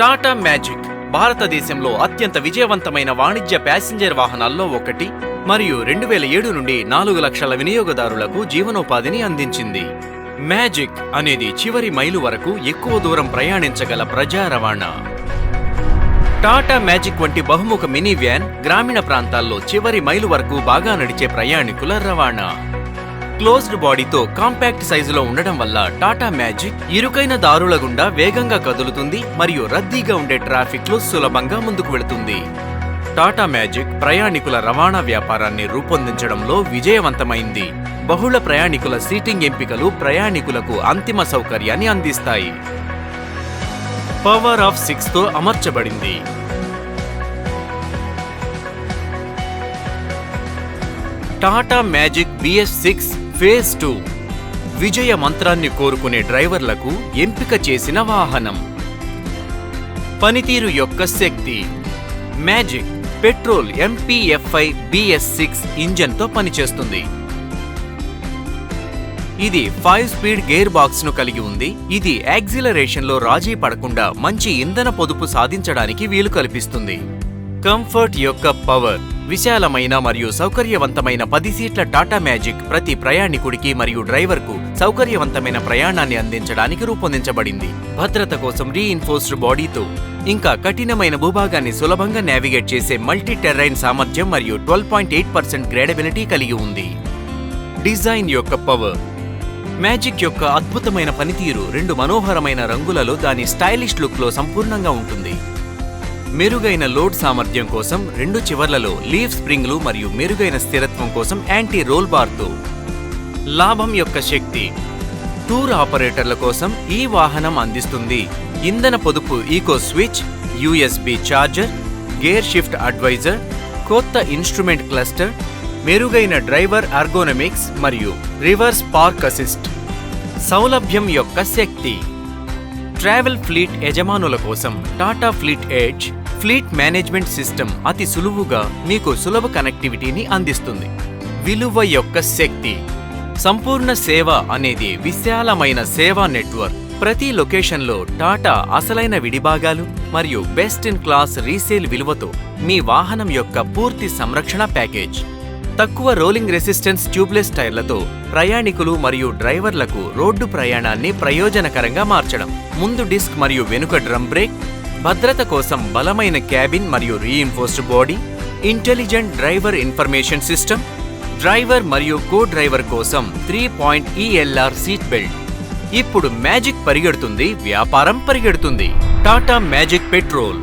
Tata magic భారతదేశంలో అత్యంత విజయవంతమైన వాణిజ్య ప్యాసింజర్ వాహనాల్లో ఒకటి మరియు రెండు వేల ఏడు నుండి నాలుగు లక్షల వినియోగదారులకు జీవనోపాధిని అందించింది. మ్యాజిక్ అనేది చివరి మైలు వరకు ఎక్కువ దూరం ప్రయాణించగల ప్రజా రవాణా. టాటా మ్యాజిక్ వంటి బహుముఖ మినీ వ్యాన్ గ్రామీణ ప్రాంతాల్లో చివరి మైలు వరకు బాగా నడిచే ప్రయాణికుల రవాణా. క్లోజ్డ్ బాడీతో కాంపాక్ట్ సైజులో ఉండడం వల్ల టాటా మ్యాజిక్ ఇరుకైన దారుల గుండా వేగంగా కదులుతుంది మరియు రద్దీగా ఉండే ట్రాఫిక్లో సులభంగా ముందుకు వెళుతుంది. టాటా మ్యాజిక్ ప్రయాణికుల రవాణా వ్యాపారాన్ని రూపొందించడంలో విజయవంతమైంది. బహుళ ప్రయాణికుల సీటింగ్ ఎంపికలు ప్రయాణికులకు అంతిమ సౌకర్యాన్ని అందిస్తాయి. పవర్ ఆఫ్ సిక్స్తో అమర్చబడింది. Tata Magic BS six phase two. విజయ మంత్రాన్ని కోరుకునే డ్రైవర్లకు ఎంపిక చేసిన వాహనం. పనితీరు యొక్క శక్తి. Magic petrol MPFI BS six ఇంజన్తో పనిచేస్తుంది. ఇది ఫైవ్ స్పీడ్ గేర్ బాక్స్ను కలిగి ఉంది. ఇది యాక్సిలరేషన్లో రాజీ పడకుండా మంచి ఇంధన పొదుపు సాధించడానికి వీలు కల్పిస్తుంది. కంఫర్ట్ యొక్క పవర్. విశాలమైన మరియు సౌకర్యవంతమైన పది సీట్ల టాటా మ్యాజిక్ ప్రతి ప్రయాణికుడికి మరియు డ్రైవర్కు సౌకర్యవంతమైన ప్రయాణాన్ని అందించడానికి రూపొందించబడింది. భద్రత కోసం రీఇన్ఫోర్స్డ్ బాడీతో ఇంకా కఠినమైన భూభాగాన్ని సులభంగా నావిగేట్ చేసే మల్టీ టెర్రైన్ సామర్థ్యం మరియు twelve point eight percent gradeability కలిగి ఉంది. డిజైన్ యొక్క పవర్ మ్యాజిక్ యొక్క అద్భుతమైన పనితీరు రెండు మనోహరమైన రంగులలో దాని స్టైలిష్ లుక్లో సంపూర్ణంగా ఉంటుంది. మెరుగైన లోడ్ సామర్థ్యం కోసం రెండు చివర్లలో లీఫ్ స్ప్రింగ్లు మరియు మెరుగైన స్థిరత్వం కోసం యాంటీ రోల్ బార్తో. లాభం యొక్క శక్తి. టూర్ ఆపరేటర్ల కోసం ఈ వాహనం అందిస్తుంది. ఇంధన పొదుపు eco switch USB charger gear shift advisor కొత్త ఇన్స్ట్రుమెంట్ క్లస్టర్ మెరుగైన డ్రైవర్ అర్గోనమిక్స్ మరియు రివర్స్ పార్క్ అసిస్ట్. సౌలభ్యం యొక్క శక్తి. ట్రావెల్ ఫ్లీట్ యజమానుల కోసం Tata fleet edge fleet management system అతి సులువుగా మీకు సులభ కనెక్టివిటీని అందిస్తుంది. విలువ యొక్క శక్తి సంపూర్ణ సేవ అనేది విశాలమైన సేవా నెట్వర్క్. ప్రతి లొకేషన్లో టాటా అసలైన విడిభాగాలు మరియు బెస్ట్ ఇన్ క్లాస్ రీసేల్ విలువతో మీ వాహనం యొక్క పూర్తి సంరక్షణ ప్యాకేజ్. తక్కువ రోలింగ్ రెసిస్టెన్స్ ట్యూబ్లెస్ టైర్లతో ప్రయాణికులు మరియు డ్రైవర్లకు రోడ్డు ప్రయాణాన్ని ప్రయోజనకరంగా మార్చడం. ముందు డిస్క్ మరియు వెనుక డ్రమ్ బ్రేక్ భద్రత కోసం బలమైన క్యాబిన్ మరియు reinforced body intelligent driver information system driver మరియు కో డ్రైవర్ కోసం three point ELR seat belt. ఇప్పుడు మ్యాజిక్ పరిగెడుతుంది వ్యాపారం పరిగెడుతుంది. Tata Magic petrol.